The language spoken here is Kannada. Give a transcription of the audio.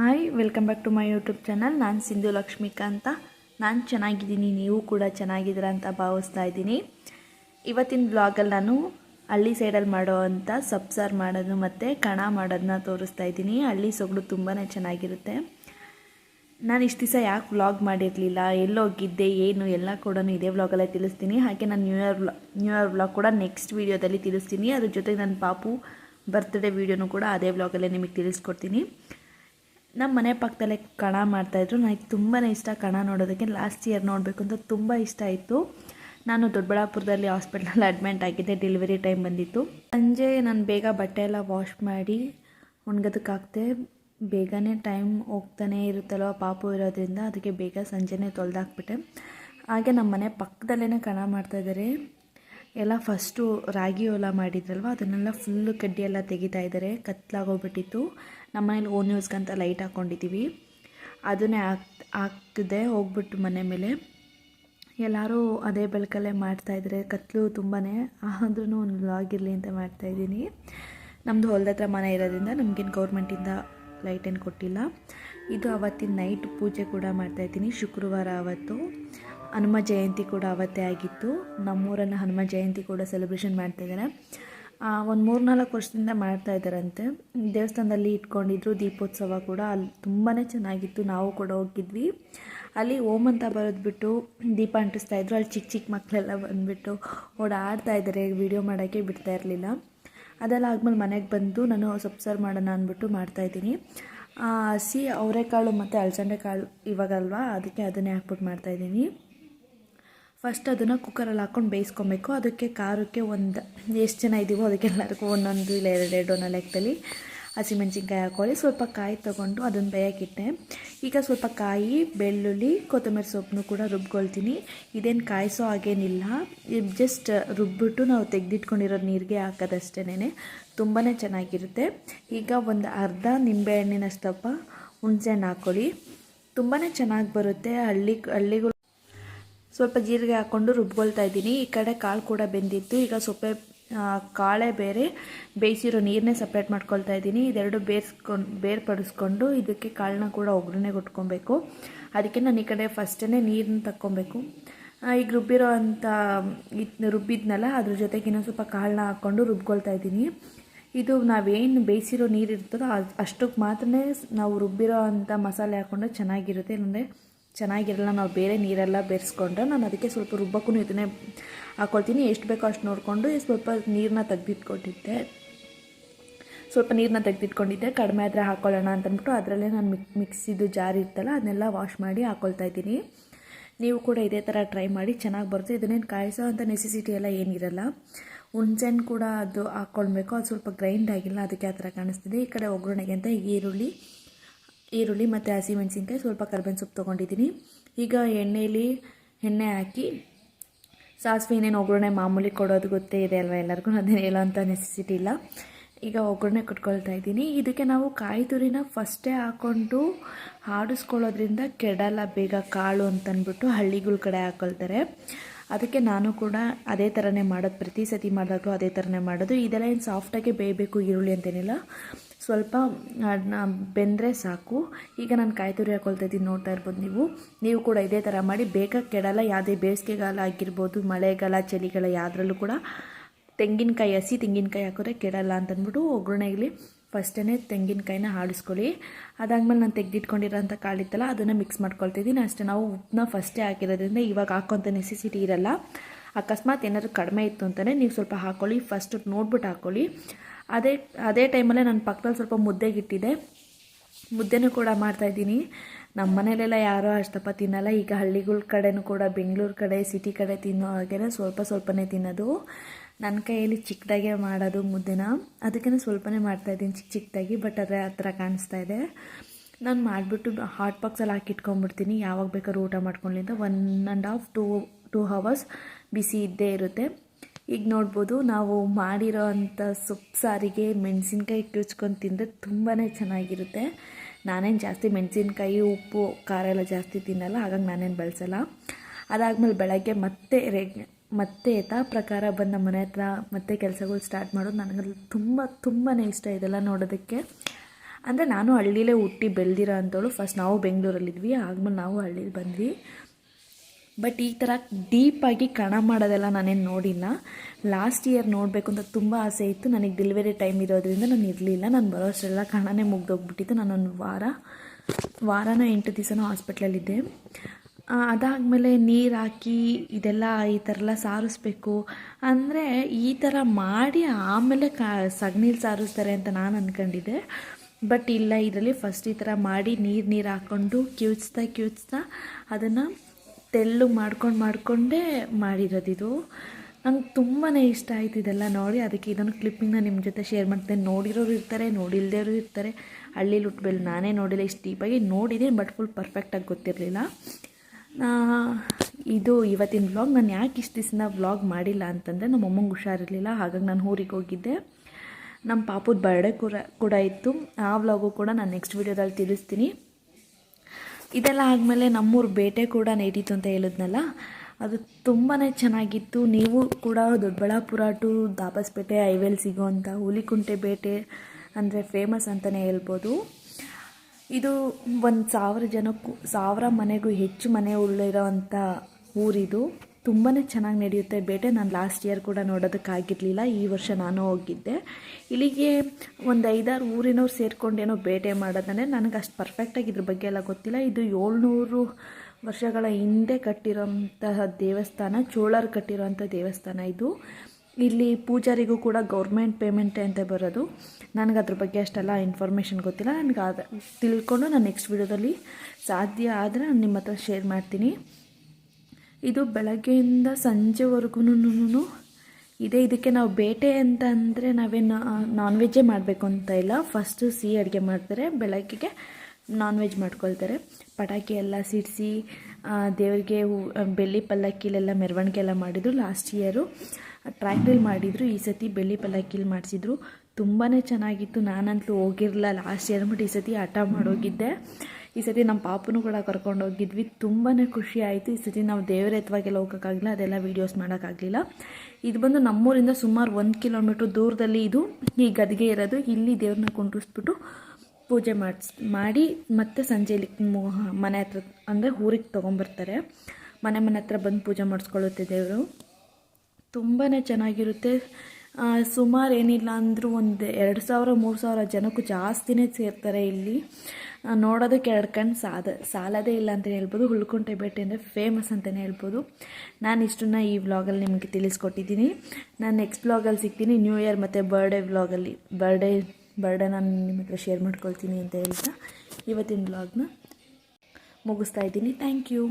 Hi welcome back to my YouTube channel ನಾನು ಸಿಂಧು ಲಕ್ಷ್ಮಿಕಾ ಅಂತ. ನಾನು ಚೆನ್ನಾಗಿದ್ದೀನಿ, ನೀವು ಕೂಡ ಚೆನ್ನಾಗಿದ್ದೀರಾ ಅಂತ ಭಾವಿಸ್ತಾ ಇದ್ದೀನಿ. ಇವತ್ತಿನ ಬ್ಲಾಗಲ್ಲಿ ನಾನು ಹಳ್ಳಿ ಸೈಡಲ್ಲಿ ಮಾಡೋ ಅಂಥ ಸಬ್ಸಾರು ಮಾಡೋದು ಮತ್ತು ಕಣ ಮಾಡೋದನ್ನ ತೋರಿಸ್ತಾ ಇದ್ದೀನಿ. ಹಳ್ಳಿ ಸೊಗಡು ತುಂಬಾ ಚೆನ್ನಾಗಿರುತ್ತೆ. ನಾನು ಇಷ್ಟು ದಿವಸ ಯಾಕೆ ವ್ಲಾಗ್ ಮಾಡಿರಲಿಲ್ಲ, ಎಲ್ಲೋಗಿದ್ದೆ, ಏನು ಎಲ್ಲ ಕೂಡ ಇದೇ ವ್ಲಾಗಲ್ಲೇ ತಿಳಿಸ್ತೀನಿ. ಹಾಗೆ ನಾನು ನ್ಯೂ ಇಯರ್ ವ್ಲಾ ನ್ಯೂ ಇಯರ್ ವ್ಲಾಗ್ ಕೂಡ ನೆಕ್ಸ್ಟ್ ವೀಡಿಯೋದಲ್ಲಿ ತಿಳಿಸ್ತೀನಿ. ಅದ್ರ ಜೊತೆಗೆ ನನ್ನ ಪಾಪು ಬರ್ತ್ಡೇ ವೀಡಿಯೋನು ಕೂಡ ಅದೇ ವ್ಲಾಗಲ್ಲೇ ನಿಮಗೆ ತಿಳಿಸ್ಕೊಡ್ತೀನಿ. ನಮ್ಮ ಮನೆ ಪಕ್ಕದಲ್ಲೇ ಕಣ ಮಾಡ್ತಾಯಿದ್ರು ನನಗೆ ತುಂಬಾ ಇಷ್ಟ ಕಣ ನೋಡೋದಕ್ಕೆ. ಲಾಸ್ಟ್ ಇಯರ್ ನೋಡಬೇಕು ಅಂತ ತುಂಬ ಇಷ್ಟ ಆಯಿತು. ನಾನು ದೊಡ್ಡಬಳ್ಳಾಪುರದಲ್ಲಿ ಹಾಸ್ಪಿಟ್ಲಲ್ಲಿ ಅಡ್ಮಿಂಟ್ ಆಗಿದ್ದೆ. ಡೆಲಿವರಿ ಟೈಮ್ ಬಂದಿತ್ತು. ಸಂಜೆ ನಾನು ಬೇಗ ಬಟ್ಟೆ ಎಲ್ಲ ವಾಶ್ ಮಾಡಿ ಒಣಗೋದಕ್ಕಾಗ್ತೆ ಬೇಗನೆ ಟೈಮ್ ಹೋಗ್ತಾನೆ ಇರುತ್ತಲ್ವ ಪಾಪು ಇರೋದ್ರಿಂದ, ಅದಕ್ಕೆ ಬೇಗ ಸಂಜೆನೇ ತೊಳೆದಾಕ್ಬಿಟ್ಟೆ. ಹಾಗೆ ನಮ್ಮ ಮನೆ ಪಕ್ಕದಲ್ಲೇ ಕಣ ಮಾಡ್ತಾಯಿದ್ದಾರೆ ಎಲ್ಲ ಫಸ್ಟು ರಾಗಿ ಹೊಲ ಮಾಡಿದ್ರಲ್ವ, ಅದನ್ನೆಲ್ಲ ಫುಲ್ಲು ಕಡ್ಡಿ ಎಲ್ಲ ತೆಗಿತಾ ಇದ್ದಾರೆ, ಕತ್ಲಾಗೋಗ್ಬಿಟ್ಟಿತ್ತು. ನಮ್ಮ ಮನೇಲಿ ಓನ್ ಯೂಸ್ಗಂತ ಲೈಟ್ ಹಾಕ್ಕೊಂಡಿದ್ದೀವಿ ಅದನ್ನೇ ಹಾಕ್, ಹಾಕಿದೆ ಹೋಗ್ಬಿಟ್ಟು ಮನೆ ಮೇಲೆ. ಎಲ್ಲರೂ ಅದೇ ಬೆಳಕಲ್ಲೇ ಮಾಡ್ತಾಯಿದ್ದಾರೆ ಕತ್ಲು ತುಂಬಾ ಆದ್ರೂ ಒಂದು ವ್ಲಾಗ್ ಇರಲಿ ಅಂತ ಮಾಡ್ತಾಯಿದ್ದೀನಿ ನಮ್ಮದು ಹೊಲದ ಹತ್ರ ಮನೆ ಇರೋದ್ರಿಂದ ನಮಗೇನು ಗೌರ್ಮೆಂಟಿಂದ ಲೈಟ್ ಏನು ಕೊಟ್ಟಿಲ್ಲ. ಇದು ಅವತ್ತಿನ ನೈಟ್ ಪೂಜೆ ಕೂಡ ಮಾಡ್ತಾಯಿದ್ದೀನಿ ಶುಕ್ರವಾರ ಅವತ್ತು ಹನುಮ ಜಯಂತಿ ಕೂಡ ಅವತ್ತೇ ಆಗಿತ್ತು. ನಮ್ಮೂರನ್ನು ಹನುಮ ಜಯಂತಿ ಕೂಡ ಸೆಲೆಬ್ರೇಷನ್ ಮಾಡ್ತಾಯಿದ್ದಾರೆ ಒಂದು ಮೂರು ನಾಲ್ಕು ವರ್ಷದಿಂದ ಮಾಡ್ತಾ ಇದ್ದಾರಂತೆ. ದೇವಸ್ಥಾನದಲ್ಲಿ ಇಟ್ಕೊಂಡಿದ್ರು, ದೀಪೋತ್ಸವ ಕೂಡ. ಅಲ್ಲಿ ತುಂಬಾ ಚೆನ್ನಾಗಿತ್ತು. ನಾವು ಕೂಡ ಹೋಗಿದ್ವಿ. ಅಲ್ಲಿ ಓಮ್ ಅಂತ ಬರೋದು ಬಿಟ್ಟು ದೀಪ ಅಂಟಿಸ್ತಾ ಇದ್ರು. ಅಲ್ಲಿ ಚಿಕ್ಕ ಚಿಕ್ಕ ಮಕ್ಕಳೆಲ್ಲ ಬಂದುಬಿಟ್ಟು ಓಡಾಡ್ತಾ ಇದ್ದಾರೆ. ವಿಡಿಯೋ ಮಾಡೋಕ್ಕೆ ಬಿಡ್ತಾ ಇರಲಿಲ್ಲ. ಅದೆಲ್ಲ ಆದಮೇಲೆ ಮನೆಗೆ ಬಂದು ನಾನು ಸೊಪ್ಸಾರು ಮಾಡೋಣ ಅಂದ್ಬಿಟ್ಟು ಮಾಡ್ತಾಯಿದ್ದೀನಿ ಹಸಿ ಅವರೆಕಾಳು ಮತ್ತು ಅಲಸಂಡೆ ಕಾಳು ಇವಾಗಲ್ವಾ, ಅದಕ್ಕೆ ಅದನ್ನೇ ಹಾಕ್ಬಿಟ್ಟು ಮಾಡ್ತಾಯಿದ್ದೀನಿ ಫಸ್ಟ್ ಅದನ್ನು ಕುಕ್ಕರಲ್ಲಿ ಹಾಕ್ಕೊಂಡು ಬೇಯಿಸ್ಕೊಬೇಕು. ಅದಕ್ಕೆ ಖಾರಕ್ಕೆ ಒಂದು, ಎಷ್ಟು ಜನ ಇದ್ದೀವೋ ಅದಕ್ಕೆಲ್ಲರಿಗೂ ಒಂದೊಂದು ಇಲ್ಲ ಎರಡೆರಡು ಅನ್ನೋ ಲೆಕ್ಕದಲ್ಲಿ ಹಸಿಮೆಣ್ಸಿನ್ಕಾಯಿ ಹಾಕ್ಕೊಳ್ಳಿ ಸ್ವಲ್ಪ ಕಾಯಿ ತೊಗೊಂಡು ಅದನ್ನು ಬೇಯಕ್ಕಿಟ್ಟೆ ಈಗ ಸ್ವಲ್ಪ ಕಾಯಿ, ಬೆಳ್ಳುಳ್ಳಿ, ಕೊತ್ತಂಬರಿ ಸೊಪ್ಪನ್ನು ಕೂಡ ರುಬ್ಕೊಳ್ತೀನಿ. ಇದೇನು ಕಾಯಿಸೋ ಹಾಗೇನಿಲ್ಲ. ಜಸ್ಟ್ ರುಬ್ಬಿಟ್ಟು ನಾವು ತೆಗೆದಿಟ್ಕೊಂಡಿರೋ ನೀರಿಗೆ ಹಾಕೋದಷ್ಟೇನೆ ತುಂಬಾ ಚೆನ್ನಾಗಿರುತ್ತೆ. ಈಗ ಒಂದು ಅರ್ಧ ನಿಂಬೆಹಣ್ಣಿನಷ್ಟಪ್ಪ ಹುಣಸೆಹಣ್ಣು ಹಾಕ್ಕೊಳ್ಳಿ ತುಂಬಾ ಚೆನ್ನಾಗಿ ಬರುತ್ತೆ. ಹಳ್ಳಿ ಹಳ್ಳಿಗಳು ಸ್ವಲ್ಪ ಜೀರಿಗೆ ಹಾಕ್ಕೊಂಡು ರುಬ್ಕೊಳ್ತಾ ಇದ್ದೀನಿ. ಈ ಕಡೆ ಕಾಳು ಕೂಡ ಬೆಂದಿತ್ತು. ಈಗ ಸೊಪ್ಪೆ ಕಾಳೆ ಬೇರೆ, ಬೇಯಿಸಿರೋ ನೀರನ್ನೇ ಸಪ್ರೇಟ್ ಮಾಡ್ಕೊಳ್ತಾ ಇದ್ದೀನಿ. ಇದೆರಡು ಬೇರ್ಸ್ಕೊಂಡು, ಬೇರ್ಪಡಿಸ್ಕೊಂಡು ಇದಕ್ಕೆ ಕಾಳನ್ನ ಕೂಡ ಒಗ್ಗರಣೆ ಕೊಟ್ಕೊಬೇಕು ಅದಕ್ಕೆ ನಾನು ಈ ಕಡೆ ಫಸ್ಟೇ ನೀರನ್ನ ತಕ್ಕೊಬೇಕು. ಈಗ ರುಬ್ಬಿರೋ ಅಂಥ ಇದು, ರುಬ್ಬಿದ್ನಲ್ಲ, ಅದ್ರ ಜೊತೆಗೆ ಇನ್ನೊಂದು ಸ್ವಲ್ಪ ಕಾಳನ್ನ ಹಾಕ್ಕೊಂಡು ರುಬ್ಕೊಳ್ತಾ ಇದ್ದೀನಿ. ಇದು ನಾವೇನು ಬೇಯಿಸಿರೋ ನೀರು ಇರ್ತದೋ ಅಷ್ಟಕ್ಕೆ ಮಾತ್ರ ನಾವು ರುಬ್ಬಿರೋ ಅಂಥ ಮಸಾಲೆ ಹಾಕ್ಕೊಂಡು ಚೆನ್ನಾಗಿರುತ್ತೆ. ಅಂದರೆ ಚೆನ್ನಾಗಿರಲ್ಲ, ನಾವು ಬೇರೆ ನೀರೆಲ್ಲ ಬೆರೆಸ್ಕೊಂಡ್ರೆ ನಾನು ಅದಕ್ಕೆ ಸ್ವಲ್ಪ ರುಬ್ಬಕ್ಕೂ ಇದನ್ನೇ ಹಾಕ್ಕೊಳ್ತೀನಿ ಎಷ್ಟು ಬೇಕೋ ಅಷ್ಟು ನೋಡಿಕೊಂಡು ಸ್ವಲ್ಪ ನೀರನ್ನ ತೆಗೆದಿಟ್ಕೊಂಡಿದ್ದೆ ಸ್ವಲ್ಪ ನೀರನ್ನ ತೆಗೆದಿಟ್ಕೊಂಡಿದ್ದೆ. ಕಡಿಮೆ ಆದರೆ ಹಾಕ್ಕೊಳ್ಳೋಣ ಅಂತಂದ್ಬಿಟ್ಟು ಅದರಲ್ಲೇ ನಾನು ಮಿಕ್, ಮಿಕ್ಸಿದು ಜಾರಿ ಇರ್ತಲ್ಲ ಅದನ್ನೆಲ್ಲ ವಾಶ್ ಮಾಡಿ ಹಾಕ್ಕೊಳ್ತಾ ಇದ್ದೀನಿ. ನೀವು ಕೂಡ ಇದೇ ಥರ ಟ್ರೈ ಮಾಡಿ, ಚೆನ್ನಾಗಿ ಬರುತ್ತೆ. ಇದನ್ನೇನು ಕಾಯಿಸೋ ಅಂಥ ನೆಸೆಸಿಟಿ ಎಲ್ಲ ಏನಿರಲ್ಲ. ಹುಣ್ಸೆಹಣ್ಣು ಕೂಡ ಅದು ಹಾಕ್ಕೊಳ್ಬೇಕು ಅದು ಸ್ವಲ್ಪ ಗ್ರೈಂಡ್ ಆಗಿಲ್ಲ, ಅದಕ್ಕೆ ಆ ಥರ ಕಾಣಿಸ್ತಿದೆ. ಈ ಕಡೆ ಒಗ್ಗರಣೆಗೆ ಅಂತ ಈರುಳ್ಳಿ ಈರುಳ್ಳಿ ಮತ್ತು ಹಸಿಮೆಣ್ಸಿನ್ಕಾಯಿ ಸ್ವಲ್ಪ ಕರ್ಬೇವಿನ ಸೊಪ್ಪು ತೊಗೊಂಡಿದ್ದೀನಿ. ಈಗ ಎಣ್ಣೆಯಲ್ಲಿ ಎಣ್ಣೆ ಹಾಕಿ ಸಾಸಿವೆ ಏನೇನು ಒಗ್ಗರಣೆ ಮಾಮೂಲಿ ಕೊಡೋದು ಗೊತ್ತೇ ಇದೆ ಅಲ್ವಾ ಎಲ್ಲರಿಗೂ? ಅದೇನು ಅಂತ ನೆಸೆಸಿಟಿ ಇಲ್ಲ. ಈಗ ಒಗ್ಗರಣೆ ಕೊಟ್ಕೊಳ್ತಾ ಇದ್ದೀನಿ. ಇದಕ್ಕೆ ನಾವು ಕಾಯಿ ತುರಿನ ಫಸ್ಟೇ ಹಾಕ್ಕೊಂಡು ಆಡಿಸ್ಕೊಳ್ಳೋದ್ರಿಂದ ಕೆಡಲ್ಲ ಬೇಗ ಕಾಳು ಅಂತನ್ಬಿಟ್ಟು ಹಳ್ಳಿಗಳ ಕಡೆ ಹಾಕೊಳ್ತಾರೆ. ಅದಕ್ಕೆ ನಾನು ಕೂಡ ಅದೇ ಥರನೇ ಮಾಡೋದು. ಪ್ರತಿ ಸತಿ ಮಾಡಿದಾಗಲೂ ಅದೇ ಥರನೇ ಮಾಡೋದು. ಇದೆಲ್ಲ ಏನು ಸಾಫ್ಟಾಗೆ ಬೇಯಬೇಕು ಈರುಳ್ಳಿ ಅಂತೇನಿಲ್ಲ. ಸ್ವಲ್ಪ ಅದನ್ನ ಬೆಂದರೆ ಸಾಕು. ಈಗ ನಾನು ಕಾಯಿ ತುರಿ ಹಾಕೊಳ್ತಾ ಇದ್ದೀನಿ, ನೋಡ್ತಾ ಇರ್ಬೋದು ನೀವು. ನೀವು ಕೂಡ ಇದೇ ಥರ ಮಾಡಿ, ಬೇಗ ಕೆಡಲ್ಲ ಯಾವುದೇ ಬೇಸಿಗೆಗಾಲ ಆಗಿರ್ಬೋದು, ಮಳೆಗಾಲ, ಚಳಿಗಾಲ, ಯಾವುದ್ರಲ್ಲೂ ಕೂಡ ತೆಂಗಿನಕಾಯಿ ಹಸಿ, ತೆಂಗಿನಕಾಯಿ ಹಾಕಿದ್ರೆ ಕೆಡಲ್ಲ ಅಂತಂದ್ಬಿಟ್ಟು ಒಗ್ಗರಣೆಯಲ್ಲಿ ಫಸ್ಟೇ ತೆಂಗಿನಕಾಯಿನ ಆಡಿಸ್ಕೊಳ್ಳಿ ಅದಾದಮೇಲೆ ನಾನು ತೆಗೆದಿಟ್ಕೊಂಡಿರೋಂಥ ಕಾಳಿತ್ತಲ್ಲ, ಅದನ್ನು ಮಿಕ್ಸ್ ಮಾಡ್ಕೊಳ್ತಿದ್ದೀನಿ ಅಷ್ಟೇ, ನಾವು ಉಪ್ಪನ್ನ ಫಸ್ಟೇ ಹಾಕಿರೋದ್ರಿಂದ ಇವಾಗ ಹಾಕೋಂಥ ನೆಸೆಸಿಟಿ ಇರಲ್ಲ. ಅಕಸ್ಮಾತ್ ಏನಾದರೂ ಕಡಿಮೆ ಇತ್ತು ಅಂತಲೇ ನೀವು ಸ್ವಲ್ಪ ಹಾಕ್ಕೊಳ್ಳಿ ಫಸ್ಟ್ ನೋಡ್ಬಿಟ್ಟು ಹಾಕ್ಕೊಳ್ಳಿ ಅದೇ ಅದೇ ಟೈಮಲ್ಲೇ ನಾನು ಪಕ್ಕದಲ್ಲಿ ಸ್ವಲ್ಪ ಮುದ್ದೆಗಿಟ್ಟಿದೆ. ಮುದ್ದೆನೂ ಕೂಡ ಮಾಡ್ತಾಯಿದ್ದೀನಿ ನಮ್ಮ ಮನೇಲೆಲ್ಲ ಯಾರೋ ಅಷ್ಟಪ್ಪ ತಿನ್ನಲ್ಲ. ಈಗ ಹಳ್ಳಿಗಳ ಕಡೆನೂ ಕೂಡ, ಬೆಂಗಳೂರು ಕಡೆ ಸಿಟಿ ಕಡೆ ತಿನ್ನೋ ಹಾಗೆ ಸ್ವಲ್ಪ ಸ್ವಲ್ಪನೇ ತಿನ್ನೋದು. ನನ್ನ ಕೈಯಲ್ಲಿ ಚಿಕ್ಕದಾಗೆ ಮಾಡೋದು ಮುದ್ದೆನ. ಅದಕ್ಕೇ ಸ್ವಲ್ಪನೇ ಮಾಡ್ತಾಯಿದ್ದೀನಿ ಚಿಕ್ಕ ಚಿಕ್ಕದಾಗಿ ಬಟ್ ಅದರ ಆ ಥರ ಕಾಣಿಸ್ತಾ ಇದೆ. ನಾನು ಮಾಡಿಬಿಟ್ಟು ಹಾಟ್ ಬಾಕ್ಸಲ್ಲಿ ಹಾಕಿಟ್ಕೊಂಡ್ಬಿಡ್ತೀನಿ. ಯಾವಾಗ ಬೇಕಾದ್ರೂ ಊಟ ಮಾಡ್ಕೊಳ್ಳಿ ಅಂತ. One and half two two hours ಬಿಸಿ ಇದ್ದೇ ಇರುತ್ತೆ. ಈಗ ನೋಡ್ಬೋದು ನಾವು ಮಾಡಿರೋ ಅಂಥ ಸೊಪ್ಪು ಸಾರಿಗೆ ಮೆಣಸಿನ್ಕಾಯಿ ಕಿಚ್ಕೊಂಡು ತಿಂದರೆ ತುಂಬಾ ಚೆನ್ನಾಗಿರುತ್ತೆ. ನಾನೇನು ಜಾಸ್ತಿ ಮೆಣಸಿನ್ಕಾಯಿ, ಉಪ್ಪು, ಖಾರ ಎಲ್ಲ ಜಾಸ್ತಿ ತಿನ್ನಲ್ಲ, ಹಾಗಾಗಿ ನಾನೇನು ಬಳಸಲ್ಲ. ಅದಾದಮೇಲೆ ಬೆಳಗ್ಗೆ ಮತ್ತೆ ರೆಗ್ ಮತ್ತೆ ಯಥಾ ಪ್ರಕಾರ ಬಂದ ನಮ್ಮ ಮನೆ ಹತ್ರ ಮತ್ತೆ ಕೆಲಸಗಳು ಸ್ಟಾರ್ಟ್ ಮಾಡೋದು ನನಗಲ್ಲಿ ತುಂಬ ತುಂಬಾ ಇಷ್ಟ ಇದೆಲ್ಲ ನೋಡೋದಕ್ಕೆ. ಅಂದರೆ ನಾನು ಹಳ್ಳಿಲೇ ಹುಟ್ಟಿ ಬೆಳೆದಿರೋ ಅಂಥವಳು. ಫಸ್ಟ್ ನಾವು ಬೆಂಗಳೂರಲ್ಲಿದ್ವಿ, ಆದ್ಮೇಲೆ ನಾವು ಹಳ್ಳೀಲಿ ಬಂದ್ವಿ. ಬಟ್ ಈ ಥರ ಡೀಪಾಗಿ ಕಣ ಮಾಡೋದೆಲ್ಲ ನಾನೇನು ನೋಡಿಲ್ಲ. ಲಾಸ್ಟ್ ಇಯರ್ ನೋಡಬೇಕು ಅಂತ ತುಂಬ ಆಸೆ ಇತ್ತು. ನನಗೆ ಡೆಲಿವರಿ ಟೈಮ್ ಇರೋದ್ರಿಂದ ನಾನು ಇರಲಿಲ್ಲ. ನಾನು ಬರೋ ಅಷ್ಟೆಲ್ಲ ಕಣನೇ ಮುಗ್ದೋಗ್ಬಿಟ್ಟಿತ್ತು. ನಾನೊಂದು ವಾರ, ವಾರನ ಎಂಟು ದಿವಸನೂ ಹಾಸ್ಪಿಟ್ಲಲ್ಲಿದ್ದೆ. ಅದಾದಮೇಲೆ ನೀರು ಹಾಕಿ ಇದೆಲ್ಲ ಈ ಥರ ಎಲ್ಲ ಸಾರಿಸ್ಬೇಕು. ಅಂದರೆ ಈ ಥರ ಮಾಡಿ ಆಮೇಲೆ ಕ ಸಗಣಿಲಿ ಸಾರಿಸ್ತಾರೆ ಅಂತ ನಾನು ಅಂದ್ಕೊಂಡಿದ್ದೆ ಬಟ್ ಇಲ್ಲ, ಇದರಲ್ಲಿ ಫಸ್ಟ್ ಈ ಥರ ಮಾಡಿ ನೀರು ನೀರು ಹಾಕ್ಕೊಂಡು ಕ್ಯೂಚ್ತಾ ಕ್ಯೂಚ್ತಾ ಅದನ್ನು ತೆಳ್ಳು ಮಾಡ್ಕೊಂಡು ಮಾಡಿಕೊಂಡೇ ಮಾಡಿರೋದಿದು. ನಂಗೆ ತುಂಬಾ ಇಷ್ಟ ಆಯ್ತು ಇದೆಲ್ಲ ನೋಡಿ. ಅದಕ್ಕೆ ಇದನ್ನು ಕ್ಲಿಪ್ಪಿಂಗ್ನ ನಿಮ್ಮ ಜೊತೆ ಶೇರ್ ಮಾಡ್ತೇನೆ. ನೋಡಿರೋರು ಇರ್ತಾರೆ ನೋಡಿಲ್ದೇರು ಇರ್ತಾರೆ. ಹಳ್ಳಿ ಹುಟ್ಟಬೆಲ್ ನಾನೇ ನೋಡಿಲ್ಲ. ಇಷ್ಟು ಡೀಪಾಗಿ ನೋಡಿದ್ದೀನಿ ಬಟ್ ಫುಲ್ ಪರ್ಫೆಕ್ಟಾಗಿ ಗೊತ್ತಿರಲಿಲ್ಲ. ಇದು ಇವತ್ತಿನ ವ್ಲಾಗ್ ನಾನು ಯಾಕೆ ಇಷ್ಟು ದಿವಸ ವ್ಲಾಗ್ ಮಾಡಿಲ್ಲ ಅಂತಂದರೆ ನಮ್ಮ ಅಮ್ಮಂಗೆ ಹುಷಾರಿರಲಿಲ್ಲ. ಹಾಗಾಗಿ ನಾನು ಊರಿಗೆ ಹೋಗಿದ್ದೆ. ನಮ್ಮ ಪಾಪದ ಬರ್ಡೇ ಕೂಡ ಕೂಡ ಇತ್ತು. ಆ ವ್ಲಾಗು ಕೂಡ ನಾನು ನೆಕ್ಸ್ಟ್ ವೀಡಿಯೋದಲ್ಲಿ ತಿಳಿಸ್ತೀನಿ. ಇದೆಲ್ಲ ಆದಮೇಲೆ ನಮ್ಮೂರು ಬೇಟೆ ಕೂಡ ನಡೀತು ಅಂತ ಹೇಳಿದ್ನಲ್ಲ? ಅದು ತುಂಬಾ ಚೆನ್ನಾಗಿತ್ತು. ನೀವು ಕೂಡ ದೊಡ್ಡಬಳ್ಳಾಪುರ ಟು ದಾಬಸ್ಪೇಟೆ ಹೈವೇಲಿ ಸಿಗೋವಂಥ ಹುಲಿಕುಂಟೆ ಬೇಟೆ ಅಂದರೆ ಫೇಮಸ್ ಅಂತಲೇ ಹೇಳ್ಬೋದು. ಇದು ಒಂದು ಸಾವಿರ ಜನಕ್ಕೂ, ಸಾವಿರ ಮನೆಗೂ ಹೆಚ್ಚು ಮನೆ ಉಳ್ಳಿರೋವಂಥ ಊರಿದು. ತುಂಬಾ ಚೆನ್ನಾಗಿ ನಡೆಯುತ್ತೆ. ಬೇಟೆ ನಾನು ಲಾಸ್ಟ್ ಇಯರ್ ಕೂಡ ನೋಡೋದಕ್ಕಾಗಿರಲಿಲ್ಲ. ಈ ವರ್ಷ ನಾನು ಹೋಗಿದ್ದೆ. ಇಲ್ಲಿಗೆ ಒಂದು ಐದಾರು ಊರಿನವ್ರು ಸೇರ್ಕೊಂಡೇನೋ ಬೇಟೆ ಮಾಡೋದನ್ನೇ ನನಗೆ ಅಷ್ಟು ಪರ್ಫೆಕ್ಟಾಗಿ ಇದ್ರ ಬಗ್ಗೆ ಎಲ್ಲ ಗೊತ್ತಿಲ್ಲ. ಇದು ಏಳ್ನೂರು ವರ್ಷಗಳ ಹಿಂದೆ ಕಟ್ಟಿರೋಂತಹ ದೇವಸ್ಥಾನ, ಚೋಳರು ಕಟ್ಟಿರೋಂಥ ದೇವಸ್ಥಾನ ಇದು. ಇಲ್ಲಿ ಪೂಜಾರಿಗೂ ಕೂಡ ಗೌರ್ಮೆಂಟ್ ಪೇಮೆಂಟ್ ಅಂತ ಬರೋದು. ನನಗೆ ಅದ್ರ ಬಗ್ಗೆ ಅಷ್ಟೆಲ್ಲ ಇನ್ಫಾರ್ಮೇಷನ್ ಗೊತ್ತಿಲ್ಲ. ನನಗೆ ಅದು ತಿಳ್ಕೊಂಡು ನಾನು ನೆಕ್ಸ್ಟ್ ವಿಡಿಯೋದಲ್ಲಿ ಸಾಧ್ಯ ಆದರೆ ನಾನು ನಿಮ್ಮ ಹತ್ರ ಶೇರ್ ಮಾಡ್ತೀನಿ. ಇದು ಬೆಳಗ್ಗೆಯಿಂದ ಸಂಜೆವರೆಗೂ ಇದೆ. ಇದಕ್ಕೆ ನಾವು ಬೇಟೆ ಅಂತ ಅಂದರೆ ನಾವೇನು ನಾನ್ ವೆಜ್ಜೇ ಮಾಡಬೇಕು ಅಂತ ಇಲ್ಲ. ಫಸ್ಟು ಸಿಹಿ ಅಡುಗೆ ಮಾಡ್ತಾರೆ. ಬೆಳಗ್ಗೆಗೆ ನಾನ್ ವೆಜ್ ಮಾಡ್ಕೊಳ್ತಾರೆ. ಪಟಾಕಿ ಎಲ್ಲ ಸಿಡಿಸಿ ದೇವರಿಗೆ ಹೂ ಬೆಳ್ಳಿ ಪಲ್ಲಕ್ಕಿಲೆಲ್ಲ ಮೆರವಣಿಗೆ ಎಲ್ಲ ಮಾಡಿದರು ಲಾಸ್ಟ್ ಇಯರು ಟ್ರ್ಯಾಕ್ಟ್ರಲ್ಲಿ ಮಾಡಿದರು. ಈ ಸತಿ ಬೆಳ್ಳಿ ಪಲ್ಲಕ್ಕಿಲಿ ಮಾಡಿಸಿದ್ರು. ತುಂಬಾ ಚೆನ್ನಾಗಿತ್ತು. ನಾನಂತೂ ಹೋಗಿರಲಿಲ್ಲ. ಲಾಸ್ಟ್ ಇಯರ್ ಬಟ್ ಈ ಸತಿ ಹಠ ಮಾಡೋಗಿದ್ದೆ. ಈ ಸತಿ ನಮ್ಮ ಪಾಪನೂ ಕೂಡ ಕರ್ಕೊಂಡು ಹೋಗಿದ್ವಿ. ತುಂಬಾ ಖುಷಿ ಆಯಿತು. ಈ ಸತಿ ನಾವು ದೇವರ ಎತ್ತವಾಗೆಲ್ಲ ಹೋಗೋಕ್ಕಾಗಲಿಲ್ಲ ಅದೆಲ್ಲ ವೀಡಿಯೋಸ್ ಮಾಡೋಕ್ಕಾಗಲಿಲ್ಲ. ಇದು ಬಂದು ನಮ್ಮೂರಿಂದ ಸುಮಾರು ಒಂದು ಕಿಲೋಮೀಟ್ರ್ ದೂರದಲ್ಲಿ ಇದು ಈ ಗದಿಗೆ ಇರೋದು. ಇಲ್ಲಿ ದೇವ್ರನ್ನ ಕುಂಡಿಸ್ಬಿಟ್ಟು ಪೂಜೆ ಮಾಡಿಸ್, ಮಾಡಿ ಮತ್ತೆ ಸಂಜೆಯಲ್ಲಿ ಮನೆ ಹತ್ರ, ಅಂದರೆ ಊರಿಗೆ ತೊಗೊಂಬರ್ತಾರೆ. ಮನೆ ಮನೆ ಹತ್ರ ಬಂದು ಪೂಜೆ ಮಾಡಿಸ್ಕೊಳ್ಳುತ್ತೆ ದೇವರು. ತುಂಬಾ ಚೆನ್ನಾಗಿರುತ್ತೆ. ಸುಮಾರು ಏನಿಲ್ಲ ಅಂದರೂ ಒಂದು ಎರಡು ಸಾವಿರ, ಮೂರು ಸಾವಿರ ಜನಕ್ಕೂ ಜಾಸ್ತಿನೇ ಸೇರ್ತಾರೆ ಇಲ್ಲಿ. ನೋಡೋದಕ್ಕೆ ಎರಡು ಕಣ್ಣು ಸಾದ, ಸಾಲದೇ ಇಲ್ಲ ಅಂತಲೇ ಹೇಳ್ಬೋದು. ಹುಳ್ಕುಂಟೆ ಬೇಟೆ ಅಂದರೆ ಫೇಮಸ್ ಅಂತಲೇ ಹೇಳ್ಬೋದು. ನಾನು ಇಷ್ಟನ್ನ ಈ ವ್ಲಾಗಲ್ಲಿ ನಿಮಗೆ ತಿಳಿಸ್ಕೊಟ್ಟಿದ್ದೀನಿ. ನಾನು ನೆಕ್ಸ್ಟ್ ವ್ಲಾಗಲ್ಲಿ ಸಿಗ್ತೀನಿ. ನ್ಯೂ ಇಯರ್ ಮತ್ತು ಬರ್ಡೇ ವ್ಲಾಗಲ್ಲಿ ಬರ್ಡೇ ಬರ್ಡೇ ನಾನು ನಿಮ್ಮ ಹತ್ರ ಶೇರ್ ಮಾಡ್ಕೊಳ್ತೀನಿ ಅಂತ ಹೇಳ್ತಾ ಇವತ್ತಿನ ವ್ಲಾಗ್ನ ಮುಗಿಸ್ತಾ ಇದ್ದೀನಿ. Thank you